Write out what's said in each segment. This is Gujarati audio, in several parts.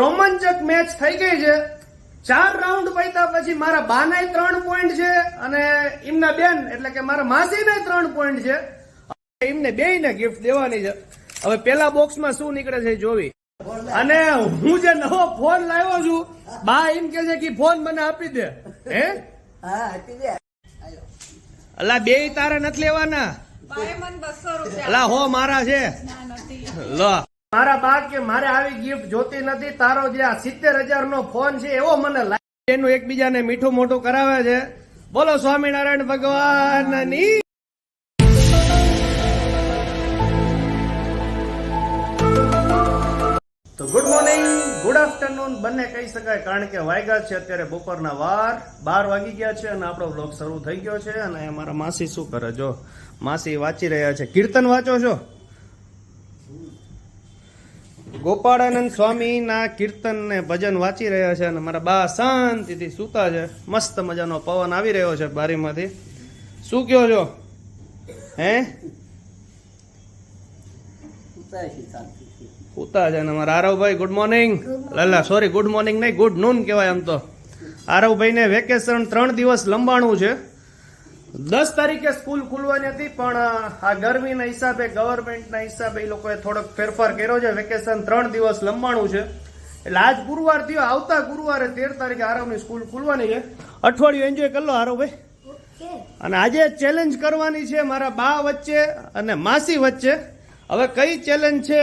રોમાંચક મેચ થઈ ગઈ છે. ચાર રાઉન્ડ પૈતા પછી મારા બાનાય ત્રણ પોઈન્ટ છે અને એમના બેન એટલે કે મારા માસીને ત્રણ પોઈન્ટ છે. એમને એમને બેયને ગિફ્ટ દેવાની છે. હવે પેલા બોક્સમાં શું નીકળે છે એ જોવી. અને હું જે નવો ફોન લાવ્યો છું બા એમ કે છે કે ફોન મને આપી દે. હે? હા અલા બે તારે નથી લેવાના. બાએ મને બસો રૂપિયા. અલા હો મારા છે. ના લો. મારા બા કે મારે આવી ગિફ્ટ જોતી નથી, તારો જે આ સિત્તેર હજાર નો ફોન છે, એવો મને એનું એકબીજાને મીઠું મોટું કરાવે છે. બોલો સ્વામિનારાયણ ભગવાનની. તો ગુડ મોર્નિંગ ગુડ આફ્ટરનૂન બંને કહી શકાય, કારણ કે વાયગા છે અત્યારે બપોરના વાર, બાર વાગી ગયા છે અને આપણો બ્લોગ શરૂ થઈ ગયો છે. અને અમારા માસી શું કરે જો? માસી વાંચી રહ્યા છે. કીર્તન વાંચો છો? ગોપાળાનંદ સ્વામીના કીર્તન ને ભજન વાંચી રહ્યા છે અને મારા બા શાંતિથી સૂતા છે. મસ્ત મજાનો પવન આવી રહ્યો છે બારીમાંથી. શું કહો છો? હે? સૂતા છે ને મારા આરવભાઈ ગુડ મોર્નિંગ લલા સોરી ગુડ મોર્નિંગ નહીં ગુડ નૂન કહેવાય આમ તો. આરવભાઈને વેકેશન ત્રણ દિવસ લંબાણું છે. દસ તારીખે સ્કૂલ ખુલવાની હતી પણ આ ગરમીના હિસાબે ગવર્મેન્ટના હિસાબે એ લોકોએ થોડોક ફેરફાર કર્યો છે. વેકેશન ત્રણ દિવસ લંબાણું છે. એટલે આજ ગુરુવાર થયો આવતા ગુરુવારે તેર તારીખે આરવની સ્કૂલ ખુલવાની છે. અઠવાડિયું એન્જોય કરી લો આરવભાઈ અને આજે ચેલેન્જ કરવાની છે મારા બા વચ્ચે અને માસી વચ્ચે. હવે કઈ ચેલેન્જ છે?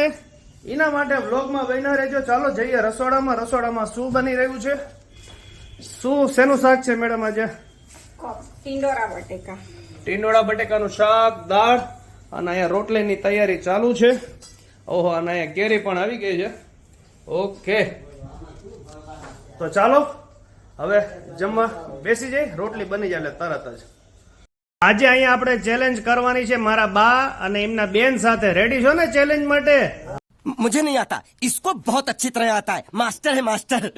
એના માટે વ્લોગમાં બન્યા રહેજો. ચાલો જઈએ રસોડામાં. રસોડામાં શું બની રહ્યું છે? શું શેનું શાક છે મેડમ આજે? ટિંડોરા બટેકા. ટિંડોરા બટેકાનું શાક દાળ અને અહીંયા રોટલીની તૈયારી ચાલુ છે. ઓહો અને અહીંયા કેરી પણ આવી ગઈ છે. ઓકે. તો ચાલો હવે જમવા બેસી જાય રોટલી બની જાય તરત જ. આજે અહીંયા આપણે ચેલેન્જ કરવાની છે મારા બા અને એમના બેન સાથે. રેડી છો ને ચેલેન્જ માટે? મુજે નહીં આતા ઇસકો બહુત અચ્છી તરહ આતા માસ્ટર હે માસ્ટર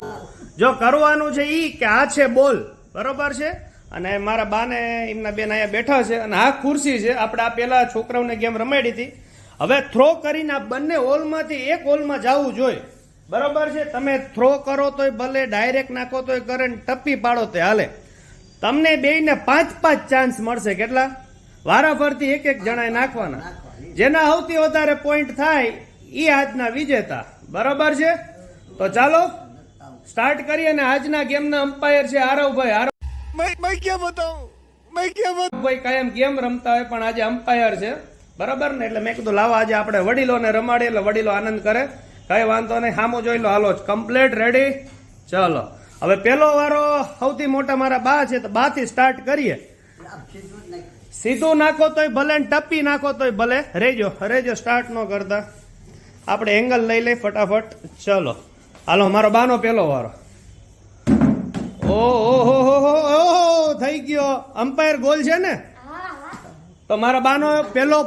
જો કરવાનું છે ઈ કે આ છે બોલ. બરોબર છે? અને મારા બાને, એમના બેન અહીંયા બેઠા છે અને આ ખુરશી છે, આપણે આ પેલા છોકરાઓને ગેમ રમાડી હતી. હવે થ્રો કરીને આ બંને હોલમાંથી એક હોલમાં જવું જોઈએ. બરોબર છે? તમે થ્રો કરો તોય ભલે ડાયરેક્ટ નાખો તોય કરે ટપ્પી પાડો તે હાલે. તમને બેયને પાંચ પાંચ ચાન્સ મળશે. કેટલા? વારાફરતી એક એક જણાએ નાખવાના. જેના સૌથી વધારે પોઈન્ટ થાય એ આજના વિજેતા. બરોબર છે? તો ચાલો સ્ટાર્ટ કરીએ અને આજના ગેમના અમ્પાયર છે આરવભાઈ. મેં ક્યાં બતાવું મેં ક્યાં બતાવું ભાઈ કાયમ ગેમ રમતા હોય પણ આજે અમ્પાયર છે. બરાબર ને? એટલે મેં કીધું, લાવો આજે આપણે વડીલોને રમાડીએ, એટલે વડીલો આનંદ કરે. કઈ વાંધો નહીં સામો જોઈ લો, હાલો કમ્પ્લેટ રેડી ચલો. હવે પેલો વારો સૌથી મોટા મારા બા છે, તો બા થી સ્ટાર્ટ કરીએ. સીધું નાખો તોય ભલે ટપી નાખો તોય ભલે. રેજો રેજો સ્ટાર્ટ ન કરતા. આપણે એંગલ લઈ લઈ, ફટાફટ. ચલો. હાલો, મારો બાનો પેલો વારો. ઓ હો હો હો હો હો, થઈ ગયો. અમ્પાયર ગોલ છે ને? તો મારા બાનો પેલો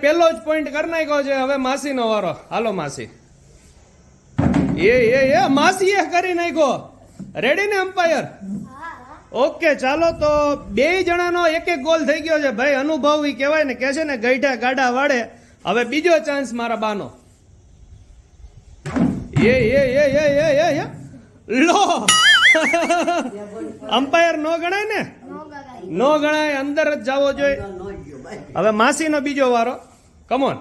પેલો જ પોઈન્ટ કરી નાખ્યો છે. હવે માસીનો વારો. હાલો માસી. એ એ એ માસી એ કરી નાખ્યો. રેડી ને અમ્પાયર ઓકે ચાલો તો બે જણાનો એક એક ગોલ થઈ ગયો છે. ભાઈ અનુભવી કહેવાય ને કે છે ને ગઈઢા ગાડા વાળે હવે બીજો ચાન્સ મારા બાનો. એ એ એ એ એ એ. લો! અમ્પાયર નો ગણાય ને નો ગણાય અંદર જ જવો જોઈએ હવે માસીનો બીજો વારો કમોન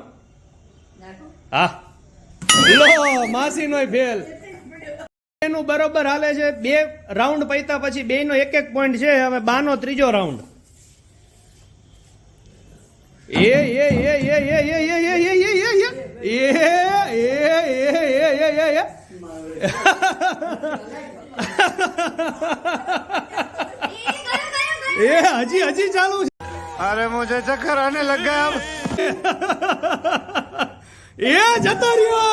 હા લો માસીનો ફેલ એનું બરોબર હાલે છે બે રાઉન્ડ પૈતા પછી બે નો એક એક પોઈન્ટ છે હવે બાનો ત્રીજો રાઉન્ડ એ એ એ એ એ એ એ એ એ એ એ એ એ એ એ એ એ હજી હજી ચાલુ છે. અરે મુજે ચક્કર આને લગા એ જતો રહ્યો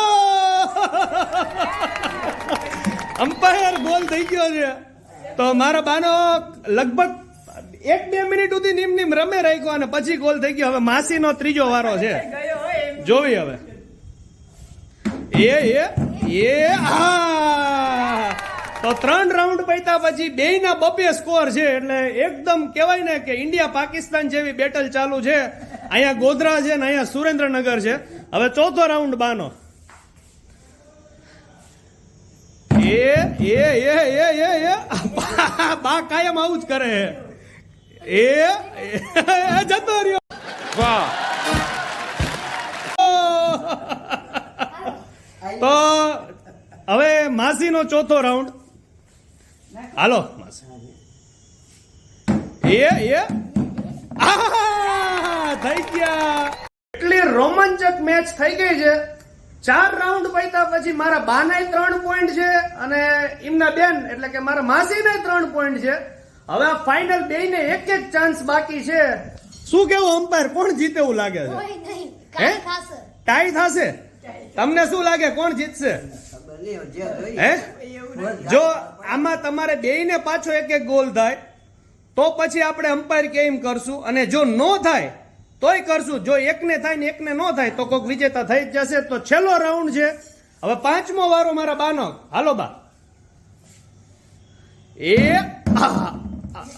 અમ્પાયર ગોલ થઈ ગયો છે. તો મારા બાનો લગભગ એક બે મિનિટ સુધી નીમ નિમ રમે રાખ્યો અને પછી ગોલ થઈ ગયો. હવે માસીનો ત્રીજો વારો છે. જોવી હવે. એ એ. એ આ તો ત્રણ રાઉન્ડ પૈતા પછી બે ના બબે સ્કોર છે એટલે એકદમ કહેવાય ને કે ઇન્ડિયા પાકિસ્તાન જેવી બેટલ ચાલુ છે. અહીંયા ગોધરા છે ને અહીંયા સુરેન્દ્રનગર છે. હવે ચોથો રાઉન્ડ બાનો. એ એ એ એ એ બા બા કાયમ આવું જ કરે. એ એ, જતો રહ્યો. વાહ. તો હવે માસીનો ચોથો રાઉન્ડ. હાલો માસી. એ એ. આહા! થઈ ગયા. એટલી રોમાંચક મેચ થઈ ગઈ છે. ચાર રાઉન્ડ પૈતા પછી મારા બાનાય ત્રણ પોઈન્ટ છે અને એમના બેન એટલે કે મારા માસીને ત્રણ પોઈન્ટ છે. હવે આ ફાઇનલ બે ને એક જ ચાન્સ બાકી છે. શું કેવું અમ્પાયર કોણ જીતે એવું લાગે છે? કોઈ હે? કાંઈ થશે ટાઈ થશે? તમને શું લાગે, કોણ જીતશે. હે? જો આમાં તમારે બેયને પાછો એક એક ગોલ થાય, તો પછી આપણે અમ્પાયર કેમ કરશું? અને જો નો થાય, તોય કરશું. જો એકને થાય ને એકને નો થાય, તો કોઈક વિજેતા થઈ જ જશે. તો છેલ્લો રાઉન્ડ છે. હવે પાંચમો વારો મારા બાનો. હાલો બા. એ,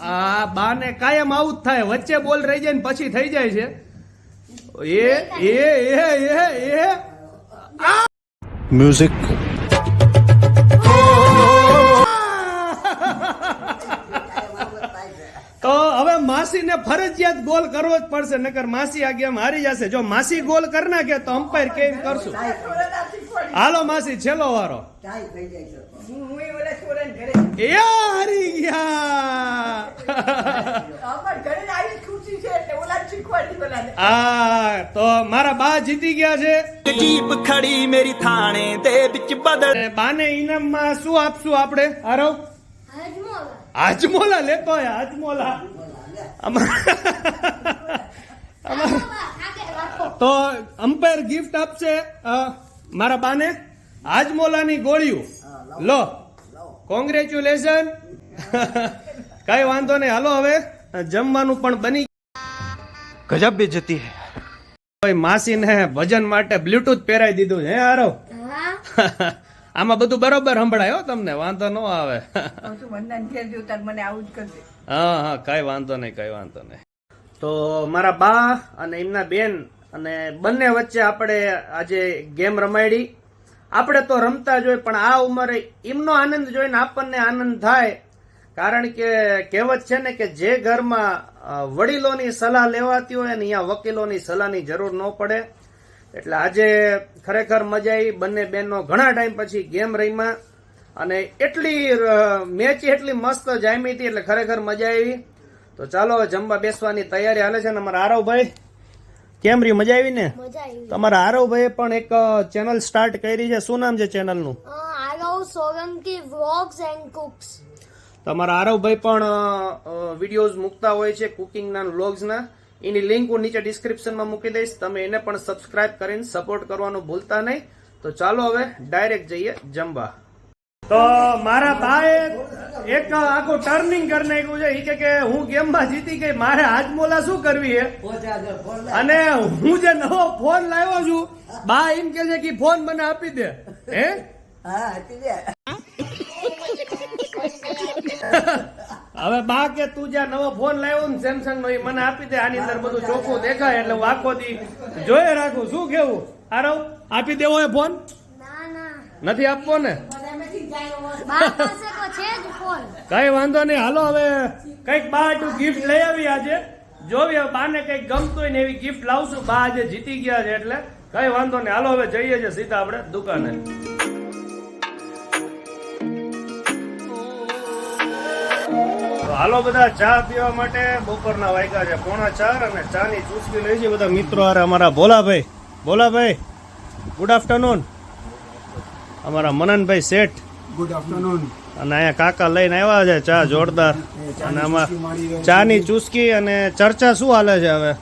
આ બાને કાયમ જ થાય. વચ્ચે બોલ રહી જાય ને પછી થઈ જાય છે. એ એ એ એ એ. Music. તો હવે માસીને ફરજિયાત ગોલ કરવો જ પડશે નકર માસી આ ગેમ હારી જશે. જો માસી ગોલ કરી નાખે તો અમ્પાયર કેમ કરશું? હાલો માસી છેલ્લો વારો. ટાઈ થઈ જાય છે. હું હું એ ઓલા છોરાને ઘરે એ હારી ગયા. આ તો મારા બા જીતી ગયા છે. જીપ ખડી મેરી થાણે તે ਵਿੱਚ બદલ બાને ઇનામમાં શું આપશું આપણે? હારો હાજમોલા લેતો હોય હાજમોલા. તો અમ્પાયર ગિફ્ટ આપશે મારા બાને? હાજમોલાની ગોળીઓ. લો. કોંગ્રેચ્યુલેશન કઈ વાંધો નહીં. હાલો હવે જમવાનું પણ બની ગજબ બે જતી હે. કોઈ માસીને વજન માટે બ્લૂટૂથ પહેરાઈ દીધું હે આરો આમાં બધું બરોબર સંભળાયો તમને વાંધો ન આવે. હા હા કઈ વાંધો નહીં કઈ વાંધો નહીં. તો મારા બા અને એમના બેન અને બંને વચ્ચે આપણે આજે ગેમ રમાડી આપણે તો રમતા જ હોય પણ આ ઉંમરે એમનો આનંદ જોઈને આપણને આનંદ થાય કારણ કે કહેવત છે ને કે જે ઘરમાં વડીલોની સલાહ લેવાતી હોય ને અહીંયા વકીલોની સલાહની જરૂર ન પડે. એટલે આજે ખરેખર મજા આવી બંને બહેનો ઘણા ટાઈમ પછી ગેમ રમ્યા અને એટલી મેચ એટલી મસ્ત જામી હતી એટલે ખરેખર મજા આવી. તો ચાલો જમવા બેસવાની તૈયારી હાલે છે ને અમારા આરવભાઈ. કેમ રહી મજા આવી. ને તમારા આરવભાઈ પણ એક ચેનલ સ્ટાર્ટ કરી છે. શું નામ છે ચેનલનું? Aarav Solanki vlogs and cooks. તમારા આરવભાઈ પણ વિડીયોઝ મૂકતા હોય છે કુકિંગના વ્લોગ્સના. એની લિંક હું નીચે ડિસ્ક્રિપ્શનમાં મૂકી દઈશ. તમે એને પણ સબસ્ક્રાઇબ કરીને સપોર્ટ કરવાનું ભૂલતા નહીં. તો ચાલો હવે ડાયરેક્ટ જઈએ જમવા. તો મારા બાએ એક આખું ટર્નિંગ કરી નાખ્યું છે. એ કે હું ગેમમાં જીતી ગઈ. મારે હાજમોલા શું કરવી છે. અને હું જે નવો ફોન લાવ્યો છું, બા એમ કે છે કે ફોન મને આપી દે. હે? હા હતી દે. હવે બા કે તું જ્યાં નવો ફોન લાવ્યો ને સેમસંગ નો એ મને આપી દે આની અંદર બધું ચોખ્ખું દેખાય એટલે હું આખો દી જોઈ રાખું. શું કેવું? આરવ આપી દેવો એ ફોન? ના ના. નથી આપવો ને? બા કઈ વાંધો નહીં. હાલો હવે કંઈક બા તું ગિફ્ટ લઈ આવી આજે. જોવી હવે બાને કંઈક ગમતું હોય ને એવી ગિફ્ટ લાવશું. બા આજે જીતી ગયા છે એટલે કઈ વાંધો નહીં. હાલો હવે જઈએ છે સીધા આપણે દુકાને. હાલો બધા ચા પીવા માટે બપોરના વાગ્યા છે. પોણા ચાર અને ચા ની ચૂસકી લઈ છે બધા મિત્રો હારે અમારા ભોલાભાઈ. ભોલાભાઈ ગુડ આફ્ટરનૂન અમારા મનનભાઈ શેઠ. ગુડ આફ્ટરનૂન અને અહીંયા કાકા લઈને આવ્યા છે ચા જોરદાર. અને આમાં ચાની ચૂસકી અને ચર્ચા શું હાલે છે હવે?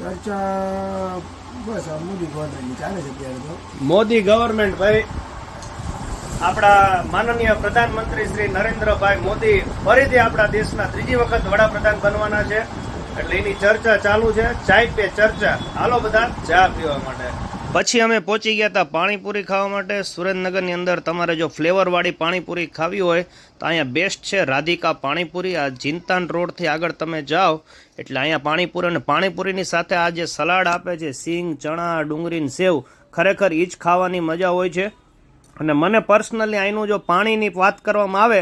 ચર્ચા બસ મોદી ગવર્મેન્ટ ચાલે છે અત્યારે તો. મોદી ગવર્મેન્ટ ભાઈ. આપણા માનનીય પ્રધાનમંત્રી શ્રી નરેન્દ્રભાઈ મોદી ફરીથી આપણા દેશના ત્રીજી વખત વડાપ્રધાન બનવાના છે. એટલે એની ચર્ચા ચાલુ છે. ચાય પે ચર્ચા. હાલો બધા, ચા પીવા માટે. પછી અમે પહોંચી ગયા હતા પાણીપુરી ખાવા માટે. સુરેન્દ્રનગરની અંદર તમારે જો ફ્લેવરવાળી પાણીપુરી ખાવી હોય, તો અહીંયા બેસ્ટ છે રાધિકા પાણીપુરી. આ જિંતાન રોડથી આગળ તમે જાઓ. એટલે અહીંયા પાણીપુરી અને પાણીપુરીની સાથે આ જે સલાડ આપે છે, સિંગ, ચણા, ડુંગળીને સેવ, ખરેખર એ જ ખાવાની મજા હોય છે. અને મને પર્સનલી અહીંનું જો પાણીની વાત કરવામાં આવે,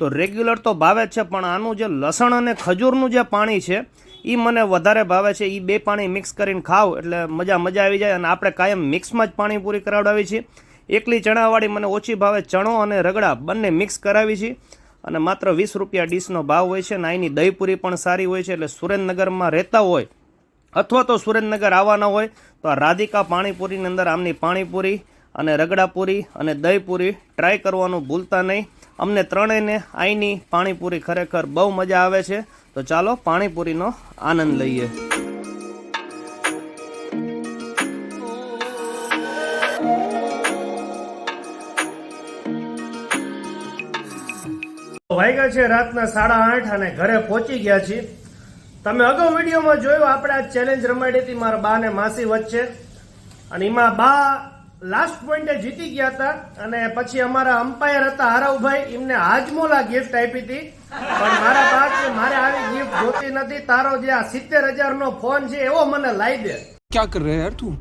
તો રેગ્યુલર તો ભાવે છે, પણ આનું જે લસણ અને ખજૂરનું જે પાણી છે એ મને વધારે ભાવે છે. એ બે પાણી મિક્સ કરીને ખાવ એટલે મજા મજા આવી જાય અને આપણે કાયમ મિક્સમાં જ પાણીપુરી કરાવડાવી છીએ. એકલી ચણાવાળી મને ઓછી ભાવે ચણો અને રગડા બંને મિક્સ કરાવી છે અને માત્ર વીસ રૂપિયા ડીશનો ભાવ હોય છે અને અહીંની દહીંપુરી પણ સારી હોય છે એટલે સુરેન્દ્રનગરમાં રહેતા હોય, અથવા તો સુરેન્દ્રનગર આવવાના હોય, તો આ રાધિકા પાણીપુરીની અંદર આમની પાણીપુરી અને રગડાપુરી અને દહીંપુરી ટ્રાય કરવાનું ભૂલતા નહીં. અમને ત્રણેયને આઈની પાણીપુરી ખરેખર બહુ મજા આવે છે. તો ચાલો પાણીપુરીનો આનંદ લઈએ. વાગ્યા છે રાતના સાડા આઠ અને ઘરે પહોંચી ગયા છીએ. તમે અગાઉ વિડીયોમાં જોયું, આપણે આ ચેલેન્જ રમાડી હતી, મારા બા અને માસી વચ્ચે. અને એમાં બા લાસ્ટ પોઈન્ટે જીતી ગયા હતા અને પછી અમારા અમ્પાયર હતા હારવભાઈ એમને હાજમોલા ગિફ્ટ આપી હતી. પણ મારા પાસે મારે આવી ગિફ્ટ જોતી નથી તારો જે આ સિત્તેર હજાર નો ફોન છે એવો મને લાવી દે. ક્યાં કર રહે યાર તું?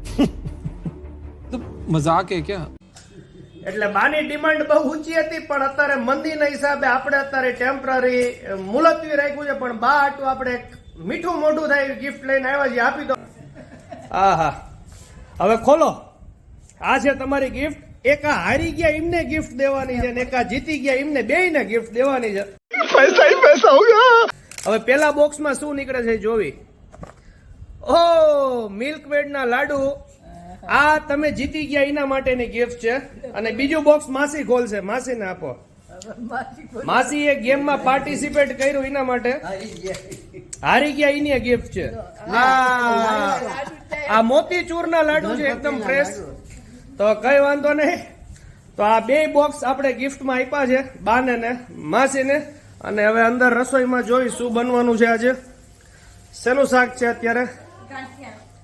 મજાક હે ક્યાં? એટલે બાની ડિમાન્ડ બહુ ઊંચી હતી પણ અત્યારે મંદીના હિસાબે આપણે અત્યારે ટેમ્પરરી મુલતવી રાખ્યું છે પણ બા આટું આપણે મીઠું મોઢું થાય ગિફ્ટ લઈને આવ્યા છે આપી દો. હા હા હવે ખોલો. આ છે તમારી ગિફ્ટ એકા હારી ગયા એમને ગિફ્ટ દેવાની છે ને એકા જીતી ગયા એમને બે ને ગિફ્ટ દેવાની છે. પૈસા પૈસા હવે પેલા બોક્સમાં શું નીકળે છે જોવી. ઓ મિલ્ક ના લાડુ. આ તમે જીતી ગયા એના માટેની ગિફ્ટ છે. અને બીજું બોક્સ માસી ખોલશે. માસીને આપો. માસી એ ગેમમાં પાર્ટિસિપેટ કર્યું એના માટે. હારી ગયા એની ગિફ્ટ છે. આ મોતીચૂર ના લાડુ છે એકદમ ફ્રેશ તો કઈ વાંધો નહીં. તો આ બે બોક્સ આપણે ગિફ્ટમાં આપ્યા છે બાને ને માસીને. અને હવે અંદર રસોઈમાં જોઈ શું બનવાનું છે આજે. શેનું શાક છે અત્યારે?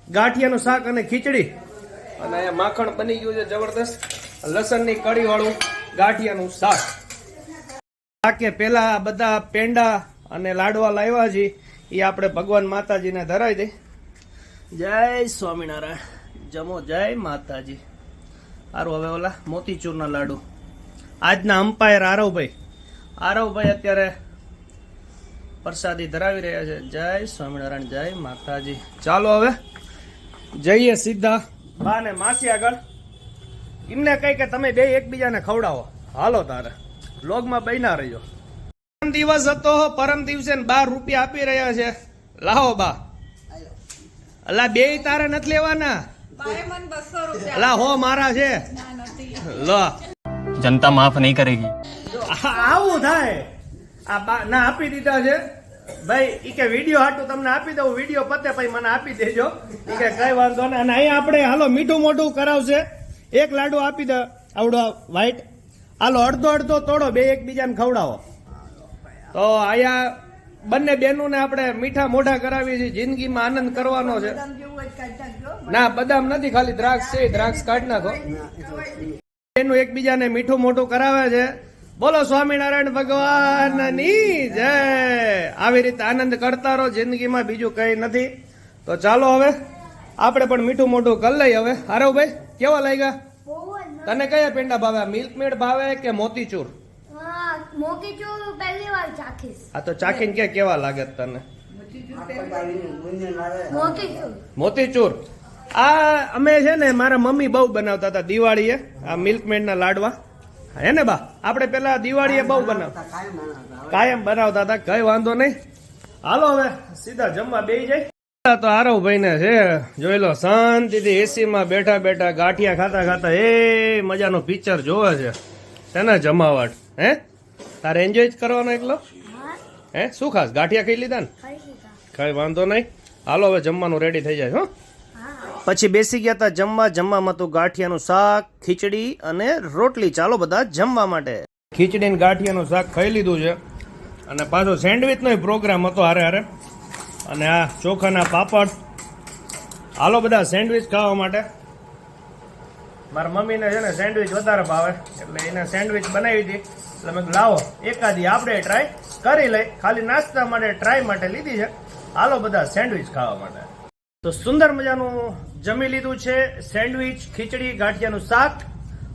ગાંઠિયાનું. શાક અને ખીચડી. અને અહીંયા માખણ બની ગયું છે જબરદસ્ત. લસણની કઢીવાળું ગાંઠિયાનું શાક. શાકે પહેલાં પેલા બધા પેંડા અને લાડવા લાવ્યા છે. એ આપણે ભગવાન માતાજીને ધરાવી દઈ જય સ્વામિનારાયણ. જમો જય માતાજી. સારું હવે ઓલા મોતીચૂરના લાડુ. આજના અમ્પાયર આરવભાઈ. આરવભાઈ અત્યારે પ્રસાદી ધરાવી રહ્યા છે. જય સ્વામિનારાયણ, જય માતાજી. ચાલો હવે જઈએ સીધા બા ને માસી આગળ. એમને કઈ કે તમે બે એકબીજાને ખવડાવો. હાલો તારે. બ્લોગમાં બન્યા રહ્યો પરમ દિવસ હતો, પરમ દિવસે બાર રૂપિયા આપી રહ્યા છે. લાવો બા. અલા, બે તારે નથી લેવાના. લા હો મારા છે. લ. જનતા માફ નહીં કરેગી. આવું થાય. આ ના આપી દીધા છે. ભાઈ ઈ કે વીડિયો હાટું તમને આપી દઉં. વીડિયો પતે ભાઈ મને આપી દેજો. ઈ કે કઈ વાંધો નહીં અને અહીંયા આપણે હાલો મીઠું મોઢું કરાવશે. એક લાડુ આપી દે. આવડો વ્હાઈટ હાલો અડધો અડધો તોડો. બે એકબીજાને ખવડાવો. તો અહીંયા બંને બહેનોને આપણે મીઠા મોઢા કરાવીએ છીએ. જિંદગીમાં આનંદ કરવાનો છે. ના બદામ નથી ખાલી દ્રાક્ષ છે દ્રાક્ષ કાઢી નાખો. એનું એકબીજાને મીઠું મોટું કરાવે છે. બોલો સ્વામિનારાયણ ભગવાનની જય. આવી રીતે આનંદ કરતા રહો જિંદગીમાં બીજું કઈ નથી. તો ચાલો હવે આપણે પણ મીઠું મોઢું કરી લઈએ હવે. હારો ભાઈ કેવા લાગ્યા? બહુ જ મસ્ત. તને કયા પેંડા ભાવે? મિલ્ક મેડ ભાવે કે મોતીચૂર? હા મોતીચૂર પહેલી વાર ચાખીશ. આ તો ચાખીને કે કેવા લાગે તને? મોતીચૂર. મોતીચૂર. આ અમે છે ને મારા મમ્મી બહુ બનાવતા હતા. દિવાળીએ આ મિલ્કમેડ ના લાડવા. હે ને બા? આપણે પેલા દિવાળીએ બહુ બનાવતા. કાયમ બનાવતા હતા કઈ વાંધો નહીં. હાલો હવે સીધા જમવા બેસી જાય. તો આરવ ભાઈ ને છે જોઈ લો શાંતિથી એસી માં બેઠા બેઠા ગાંઠિયા ખાતા ખાતા એ મજાનો પિક્ચર જોવે છે. તેને જમાવટ. હે? તારે એન્જોય જ કરવાનો એકલો? હે. શું ખાસ? ગાંઠિયા ખાઈ લીધા ને? કઈ વાંધો નહીં. હાલો હવે જમવાનું રેડી થઈ જાય હા. પછી બેસી ગયા હતા જમવા. જમવામાં હતું ગાંઠિયાનું શાક, ખીચડી અને રોટલી. ચાલો બધા જમવા માટે. ખીચડી ને ગાંઠિયાનું શાક ખાઈ લીધું છે. અને પાછો સેન્ડવિચનો પ્રોગ્રામ હતો હારે હારે. અને આ ચોખાના પાપડ. હાલો બધા સેન્ડવિચ ખાવા માટે. મારા મમ્મીને છે ને સેન્ડવિચ વધારે ભાવે. એટલે એને સેન્ડવિચ બનાવી હતી. એટલે મેં લાવો, એકાદી આપણે ટ્રાય કરી લઈ. ખાલી નાસ્તા માટે ટ્રાય માટે લીધી છે. હાલો બધા સેન્ડવિચ ખાવા માટે. તો સુંદર મજાનું જમી લીધું છે, સેન્ડવિચ, ખીચડી, ગાંઠિયાનું શાક.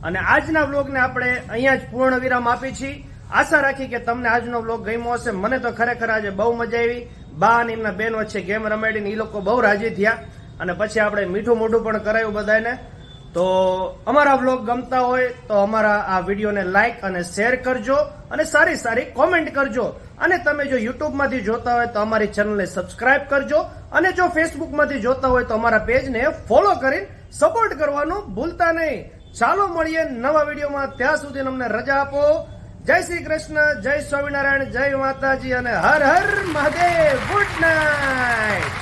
અને આજના વ્લોગને આપણે અહીંયા જ પૂર્ણ વિરામ આપી છીએ. આશા રાખી કે તમને આજનો વ્લોગ ગમ્યો હશે. મને તો ખરેખર આજે બહુ મજા આવી. બા અને એમના બેન વચ્ચે ગેમ રમાડીને એ લોકો બહુ રાજી થયા. અને પછી આપણે મીઠું મોઢું પણ કરાયું બધાને તો અમારા વ્લોગ ગમતા હોય તો અમારા આ વિડીયોને લાઈક અને શેર કરજો અને સારી સારી કોમેન્ટ કરજો. અને તમે જો યુટ્યુબમાંથી જોતા હોય તો અમારી ચેનલને સબસ્ક્રાઇબ કરજો અને જો ફેસબુકમાંથી જોતા હોય તો અમારા પેજને ફોલો કરીને સપોર્ટ કરવાનું ભૂલતા નહીં. ચાલો મળીએ નવા વિડીયોમાં. ત્યાં સુધી અમને રજા આપો. જય શ્રી કૃષ્ણ, જય સ્વામિનારાયણ, જય માતાજી અને હર હર મહાદેવ. Good night